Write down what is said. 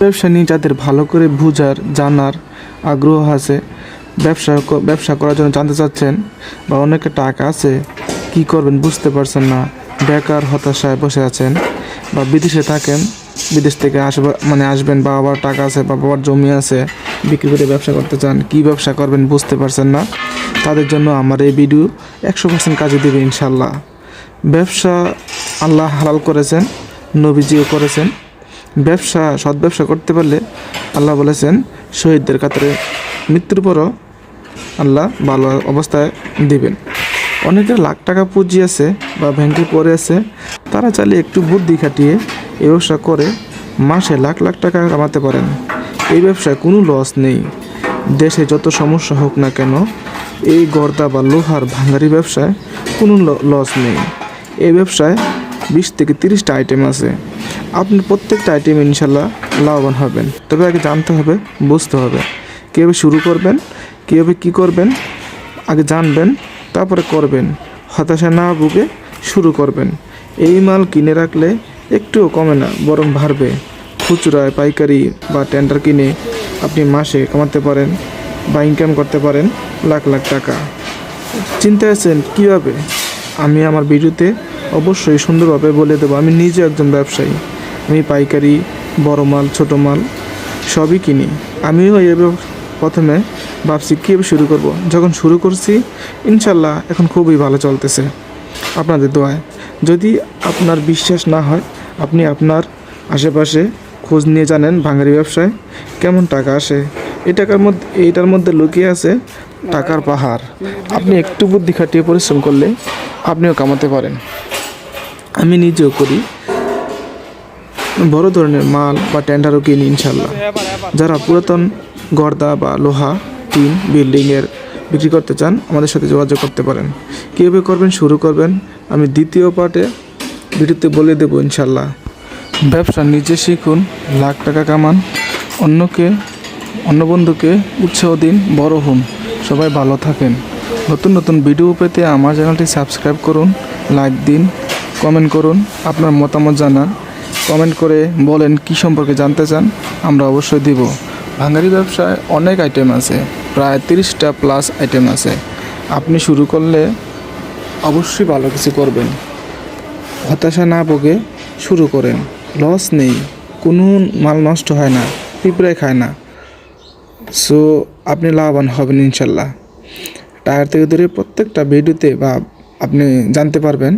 ব্যবসা নিয়ে যাদের ভালো করে বুঝার, জানার আগ্রহ আছে, ব্যবসা ব্যবসা করার জন্য জানতে চাচ্ছেন বা অনেকে টাকা আছে, কি করবেন বুঝতে পারছেন না, বেকার, হতাশায় বসে আছেন বা বিদেশে থাকেন, বিদেশ থেকে আসবে মানে আসবেন বা আবার টাকা আছে বা বাবার জমি আছে, বিক্রি করে ব্যবসা করতে চান, কি ব্যবসা করবেন বুঝতে পারছেন না, তাদের জন্য আমার এই ভিডিও একশো পার্সেন্ট কাজে দেবে ইনশাল্লাহ। ব্যবসা আল্লাহ হালাল করেছেন, নবীজিও করেছেন। ব্যবসা, সৎ ব্যবসা করতে পারলে আল্লাহ বলেছেন শহীদদের কাতারে মৃত্যুর পরও আল্লাহ ভালো অবস্থায় দিবেন। অনেকের লাখ টাকা পুঁজি আছে বা ব্যাংকে পড়ে আছে, তারা চাইলে একটু বুদ্ধি খাটিয়ে এই ব্যবসা করে মাসে লাখ লাখ টাকা কামাতে পারেন। এই ব্যবসায় কোনো লস নেই। দেশে যত সমস্যা হোক না কেন, এই গর্দা বা লোহার ভাঙারি ব্যবসায় কোনো লস নেই। এই ব্যবসায় বিশ থেকে তিরিশটা আইটেম আছে। আপনি প্রত্যেকটা আইটেম ইনশাল্লাহ লাভবান হবেন। তবে আগে জানতে হবে, বুঝতে হবে কীভাবে শুরু করবেন, কীভাবে কী করবেন, আগে জানবেন, তারপরে করবেন, হতাশা না ভুগে শুরু করবেন। এই মাল কিনে রাখলে একটুও কমে না, বরং বাড়বে। খুচরায় পাইকারি বা টেন্ডার কিনে আপনি মাসে কামাতে পারেন বা ইনকাম করতে পারেন লাখ লাখ টাকা। চিন্তা আছেন কীভাবে? আমি আমার ভিডিওতে অবশ্যই সুন্দরভাবে বলে দেবো। আমি নিজে একজন ব্যবসায়ী। আমি পাইকারি, বড় মাল, ছোট মাল সবই কিনি। আমিও এভাবে প্রথমে ভাবছি কীভাবে শুরু করব। যখন শুরু করছি, ইনশাল্লাহ এখন খুবই ভালো চলতেছে আপনাদের দোয়ায়। যদি আপনার বিশ্বাস না হয়, আপনি আপনার আশেপাশে খোঁজ নিয়ে জানেন ভাঙারি ব্যবসায় কেমন টাকা আসে। এই টাকার মধ্যে, এইটার মধ্যে লুকিয়ে আছে টাকার পাহাড়। আপনি একটু বুদ্ধি খাটিয়ে পরিশ্রম করলে আপনিও কামাতে পারেন। আমি নিজেও করি। বড় ধরনের মাল বা টেন্ডারও কিনি ইনশাল্লাহ যারা পুরাতন গর্দা বা লোহা, টিন বিল্ডিংয়ের বিক্রি করতে চান, আমাদের সাথে যোগাযোগ করতে পারেন। কীভাবে করবেন, শুরু করবেন, আমি দ্বিতীয় পার্টে ভিডিওতে বলে দেবো ইনশাল্লাহ ব্যবসা নিজে শিখুন, লাখ টাকা কামান, অন্যকে, অন্য বন্ধুকে উৎসাহ দিন, বড় হন। সবাই ভালো থাকেন। নতুন নতুন ভিডিও পেতে আমার চ্যানেলটি সাবস্ক্রাইব করুন, লাইক দিন, কমেন্ট করুন, আপনার মতামত জানান। কমেন্ট করে বলেন কি সম্পর্কে জানতে চান, আমরা অবশ্যই দিব। ভাঙ্গারি ব্যবসায় অনেক আইটেম আছে, প্রায় তিরিশটা প্লাস আইটেম আছে। আপনি শুরু করলে অবশ্যই ভালো কিছু করবেন। হতাশা না ভোগে শুরু করেন। লস নেই, কোনো মাল নষ্ট হয় না, পিঁপড়ে খায় না। সো আপনি লাভবান হবেন ইনশাল্লাহ। টায়ার থেকে ধরে প্রত্যেকটা ভিডিওতে বা আপনি জানতে পারবেন।